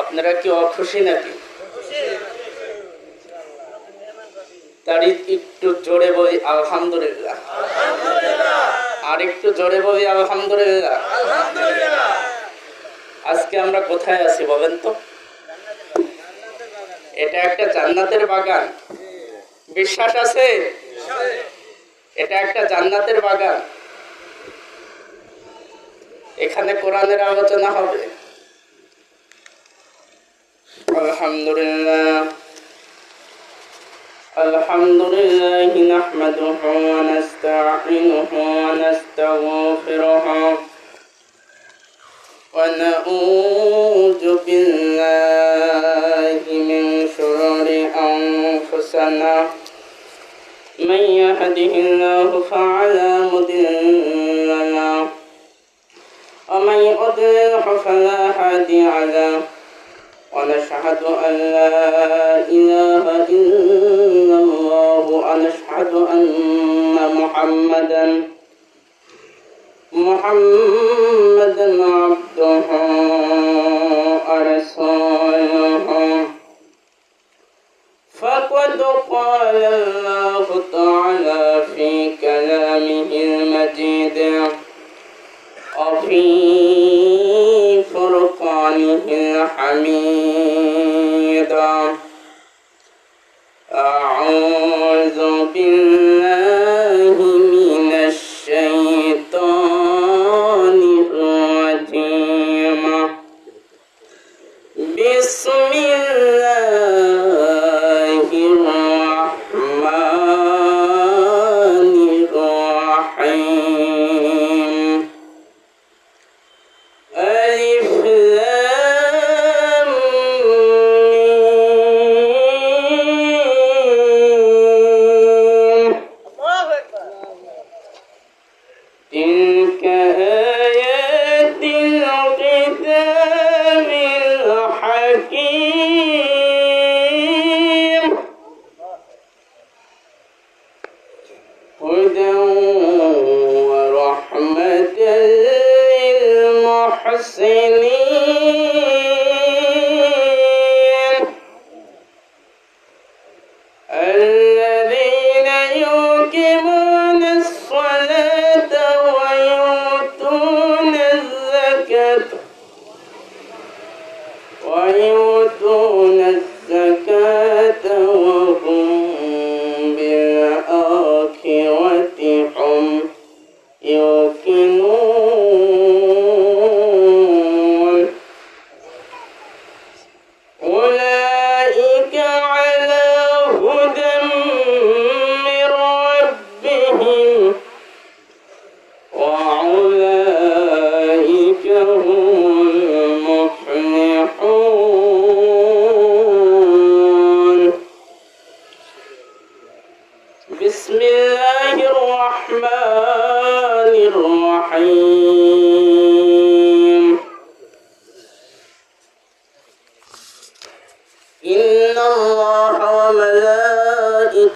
আপনারা কি অখুশি নাকি? তার একটু জোরে আলহামদুলিল্লাহ। আর একটু জোরে আলহামদুলিল্লাহ। আজকে আমরা কোথায় আছি বলেন তো? এটা একটা জান্নাতের বাগান। বিশ্বাস আছে? এটা একটা জান্নাতের বাগান। এখানে কোরআনের আলোচনা হবে। الحمد لله الحمد لله نحمده ونستعينه ونستغفره. ونعوذ بالله من شرور أنفسنا. من يهده الله فعلى مدلنا ومن يضلله فلا هادي له. ونشهد أن لا إله إلا الله ونشهد أن محمدا محمدا عبده ورسوله. فقد قال الذين يوقمون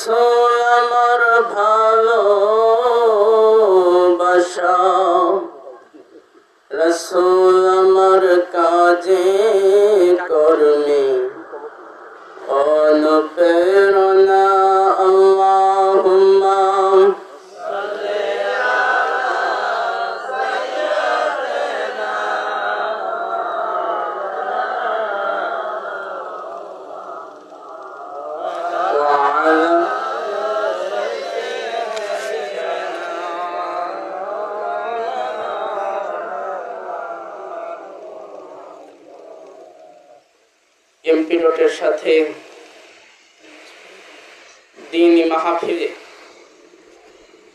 রসুল আমার ভালো বাসা রসুল আমার কাজে কর্মে অনুপ্রেরণা রোডের সাথে দিনই মাহফিলে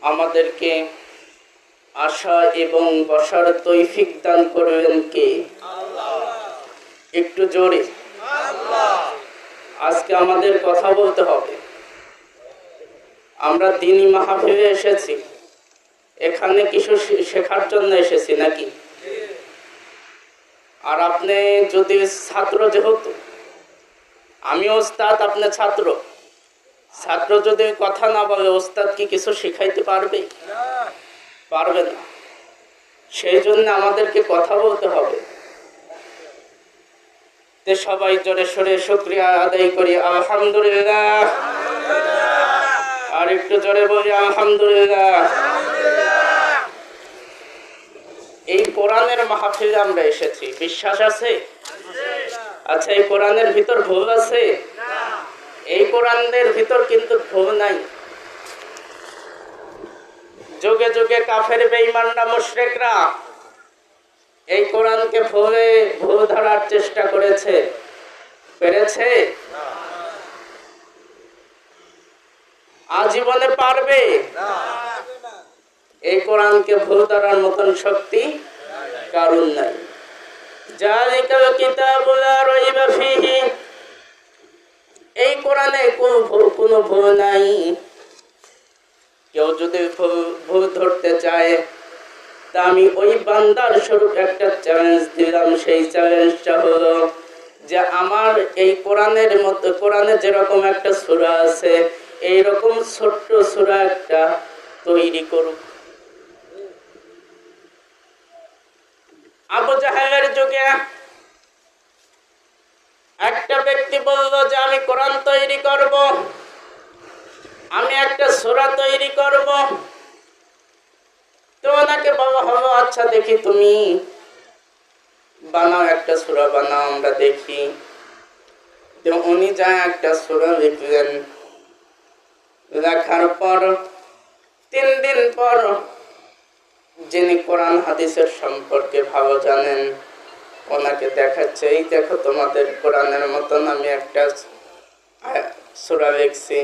আমাদেরকে আসা এবং বসার তৈফিক দান করবেন কে? একটু জোরে। আজকে আমাদের কথা বলতে হবে। আমরা দিনই মাহফিলে এসেছি। এখানে কিছু শেখার জন্য এসেছি নাকি? আর আপনি যদি ছাত্র যেহেতু আমি ওস্তাদ, আপনার ছাত্র। ছাত্র যদি কথা না বলে, ওস্তাদ কি কিছু শিখাইতে পারবে? পারবে না। সেই জন্য আমাদেরকে কথা বলতে হবে। সবাই জোরে সরে শুক্রিয়া আদায় করি। আলহামদুলিল্লাহ। আর একটু জোরে বলি, আলহামদুলিল্লাহ। এই কোরআনের মাহফিলে আমরা এসেছি। বিশ্বাস আছে? আচ্ছা এই কোরআনের ভিতর ভুল আছে? এই কোরআনের ভিতর কিন্তু ভুল নাই। যুগে যুগে কাফের, বেঈমানরা, মুশরিকরা এই কোরআনকে ভুলে ভুল ধরার চেষ্টা করেছে। পেরেছে? আজীবনে পারবে? এই কোরআনকে ভুল ধরার মতন শক্তি কারণ নাই। জালিকাল কিতাবুল লা রাইবা ফীহি। এই কোরআনে কোনো ভুল কোনো ভুল নাই। কেউ যদি ভুল ধরতে চায়, তা আমি ওই বান্দার স্বরূপ একটা চ্যালেঞ্জ দিলাম। সেই চ্যালেঞ্জটা হলো যে আমার এই কোরআনের মতো কোরআনে যেরকম একটা সূরা আছে এই রকম ছোট্ট সূরা একটা তৈরি করুক। আবু যুগে একটা ব্যক্তি বলল যে, আমি কোরআন তৈরি করব, আমি একটা সূরা তৈরি করব। তো ওনাকে বাবা হলো আচ্ছা দেখি তুমি বানাও, একটা সূরা বানাও, আমরা দেখি। তো উনি যা একটা সূরা লিখলেন। লেখার পর, তিন দিন পর যিনি কোরআন হাদিসের সম্পর্কে ভালো জানেন ওনাকে দেখাচ্ছে এই দেখো তোমাদের কোরআনের মতন আমি একটা সুরা লিখছি।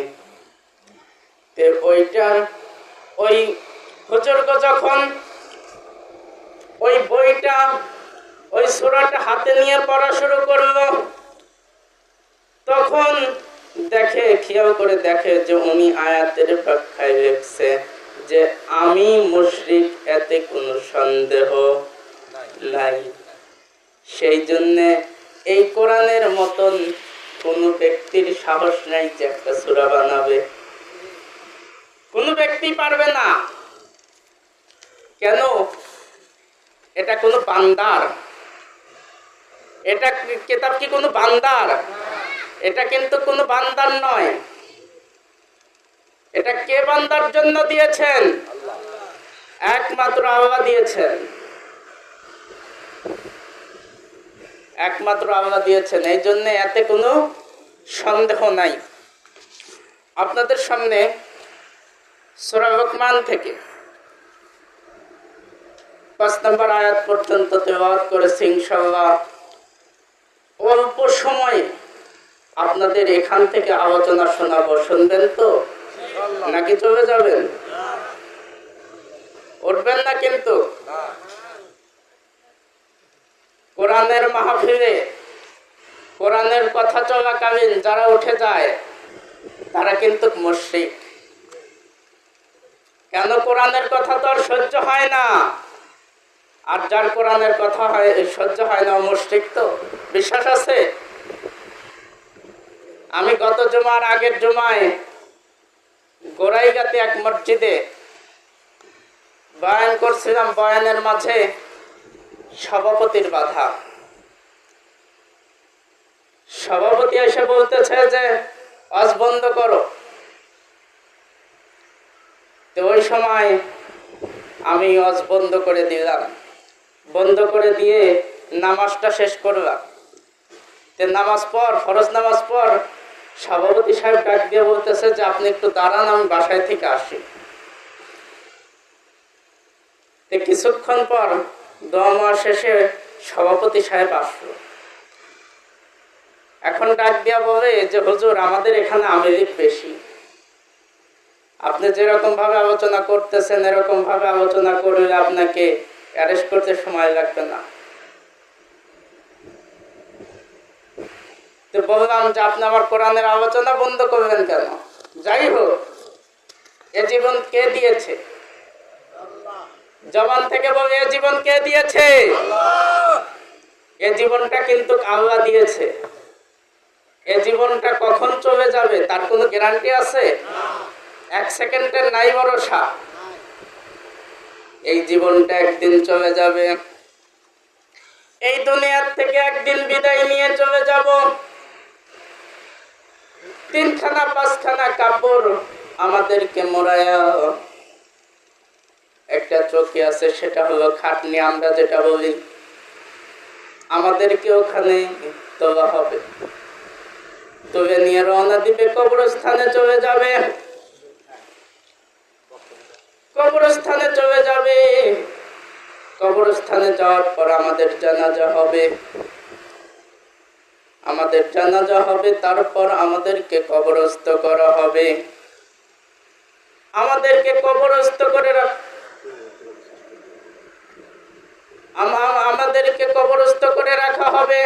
তে ওইটার ওই হুজুরকে যখন ওই বইটা ওই সুরাটা হাতে নিয়ে পড়া শুরু করল তখন দেখে খেয়াল করে দেখে যে উনি আয়াতের ব্যাখ্যায় লিখছে যে আমি মুশরিক এতে কোনো সন্দেহ নাই। সেই জন্যে এই কোরআনের মতন কোনো ব্যক্তির সাহস নাই যে একটা সূরা বানাবে। কোনো ব্যক্তি পারবে না। কেন? এটা কোনো বান্দার। এটা কেতাব কি কোনো বান্দার? এটা কিন্তু কোনো বান্দার নয়। এটা কে বান্দার জন্য দিয়েছেন? একমাত্র আল্লাহ দিয়েছেন। একমাত্র আল্লাহ দিয়েছেন। এই জন্য এতে কোনো সন্দেহ নাই। আপনাদের সামনে সূরা থেকে পাঁচ নম্বর আয়াত পর্যন্ত তেলাওয়াত করেছি ইনশাল্লাহ অল্প সময়ে আপনাদের এখান থেকে আলোচনা শোনাবো। শুনবেন তো? নাকি চলে যাবেন? উঠবেন না কিন্তু? কোরআনের মাহফিলে, কোরআনের কথা চলাকালীন যারা উঠে যায়, তারা কিন্তু মুশরিক। কেন কোরআনের কথা তো আর সহ্য হয় না? আর যার কোরআনের কথা হয়, সহ্য হয় না, ও তো? বিশ্বাস আছে? আমি গত জমার আগের জমায় গোড়াইগাতে এক মসজিদে বয়ান করছিলাম, বয়ানের মাঝে সভাপতির বাধা। সভাপতি এসে বলতেছে যে, আজ বন্ধ করো। তো ওই সময় আমি অজ বন্ধ করে দিলাম। বন্ধ করে দিয়ে নামাজটা শেষ করলাম। তে নামাজ পর ফরজ নামাজ পর সভাপতি সাহেব ডাক দিয়ে বলতেছে যে, আপনি একটু দাঁড়ান, আমি বাসায় থেকে আসি। কিছুক্ষণ পর দোয়া শেষে সভাপতি সাহেব আসলো। এখন ডাক দিয়া বলে যে, হুজুর, আমাদের এখানে আমেরিক বেশি। আপনি যেরকম ভাবে আলোচনা করতেছেন, এরকম ভাবে আলোচনা করলে আপনাকে অ্যারেস্ট করতে সময় লাগবে না। তো বললাম যে, আপনি আমার কোরআনের আলোচনা বন্ধ করবেন কেন? যাই হোক, এ জীবন কে দিয়েছে? জবান থেকে বলে এ জীবন কে দিয়েছে? এ জীবনটা কিন্তু আল্লাহ দিয়েছে। এ জীবনটা কখন চলে যাবে তার কোনো গ্যারান্টি আছে? এক সেকেন্ডের নাই ভরসা। এই জীবনটা একদিন চলে যাবে। এই দুনিয়ার থেকে একদিন বিদায় নিয়ে চলে যাব। তিনখানা, পাঁচখানা কাপড় আমাদেরকে মোড়ায়া একটা চোখে আছে, সেটা হলো খাটনি। আমরা যেটা বলি, আমাদেরকে ওখানে তোলা হবে। তুলে নিয়ে রওনা দিবে, কবরস্থানে চলে যাবে। কবরস্থানে চলে যাবে। কবরস্থানে যাওয়ার পর আমাদের জানাজা হবে। আমাদের জানাজা হবে, তারপর আমাদেরকে কবরস্থ করা হবে। আমাদেরকে কবরস্থ করে রাখ আমা- আমাদেরকে কবরস্থ করে রাখা হবে।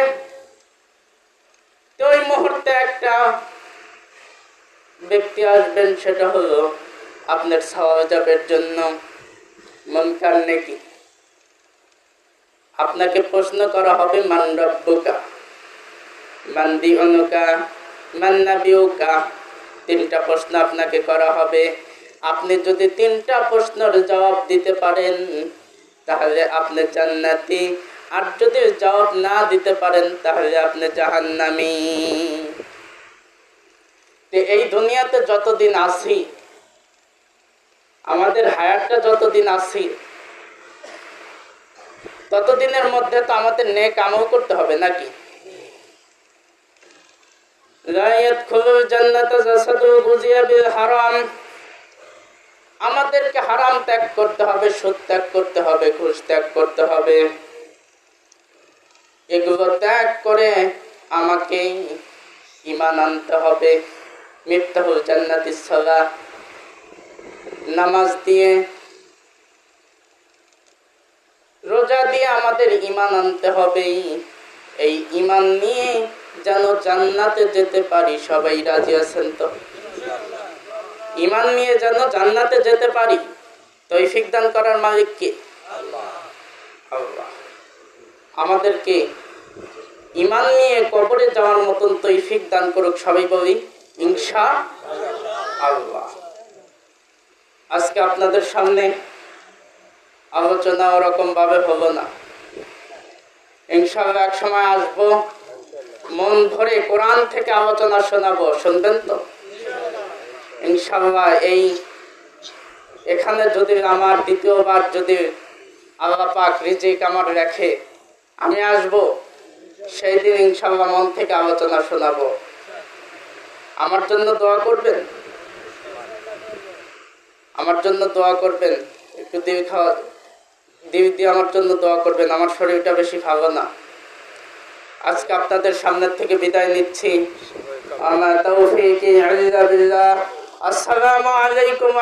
তো ওই মুহূর্তে একটা ব্যক্তি আসবেন, সেটা হলো আপনার সহজাবের জন্য মনকার নাকি। আপনাকে প্রশ্ন করা হবে, মান রব্বুকা? মান দিউনুকা? মান নাবিউকা? তিনটা প্রশ্ন আপনাকে করা হবে। আপনি যদি তিনটা প্রশ্নের জবাব দিতে পারেন তাহলে আপনি জান্নাতি। আর যদি জবাব না দিতে পারেন, তাহলে আপনি জাহান্নামী। এই দুনিয়াতে যতদিন আছি, আমাদের হায়ারটা যতদিন আছি, ততদিনের মধ্যে তো আমাদের নেক আমল করতে হবে নাকি? লা ইয়াদখুলুল জান্নাতা জাসাদু গুজিয়া বিল হারাম। আমাদেরকে হারাম ত্যাগ করতে হবে, সুদ ত্যাগ করতে হবে, ঘুষ ত্যাগ করতে হবে। এগুলো ত্যাগ করে আমাকে ইমান আনতে হবে। মিফতাহুল জান্নাতি সলা। নামাজ দিয়ে, রোজা দিয়ে আমাদের ইমান আনতে হবে এই ইমান নিয়ে যেন জান্নাতে যেতে পারি, সবাই রাজি আছেন তো? ইমান নিয়ে যেন জান্নাতে যেতে পারি। তৈফিক দান করার মালিক কে? আমাদেরকে ইমান নিয়ে কবরে যাওয়ার মতন তৈফিক দান করুক সবাই বলি, ইনশা আল্লাহ। আজকে আপনাদের সামনে আলোচনা ওরকম ভাবে হলো না। ইনশাল্লাহ এক সময় আসব, মন ভরে কোরআন থেকে আলোচনা শোনাবো, শুনবেন তো? ইনশাল্লাহ এই এখানে যদি আমার দ্বিতীয়বার যদি আল্লাহ পাক রিজিক আমার রেখে আমি আসব, সেই দিন ইনশাল্লাহ মন থেকে আলোচনা শোনাবো। আমার জন্য দোয়া করবেন? আমার জন্য দোয়া করবেন? একটু দীর্ঘ দিল দিয়ে আমার জন্য দোয়া করবেন? আমার শরীরটা বেশি ভালো না। আজকে আপনাদের সামনের থেকে বিদায় নিচ্ছি। আমার তৌফিক ইল্লা বিল্লাহ। আসসালামু আলাইকুম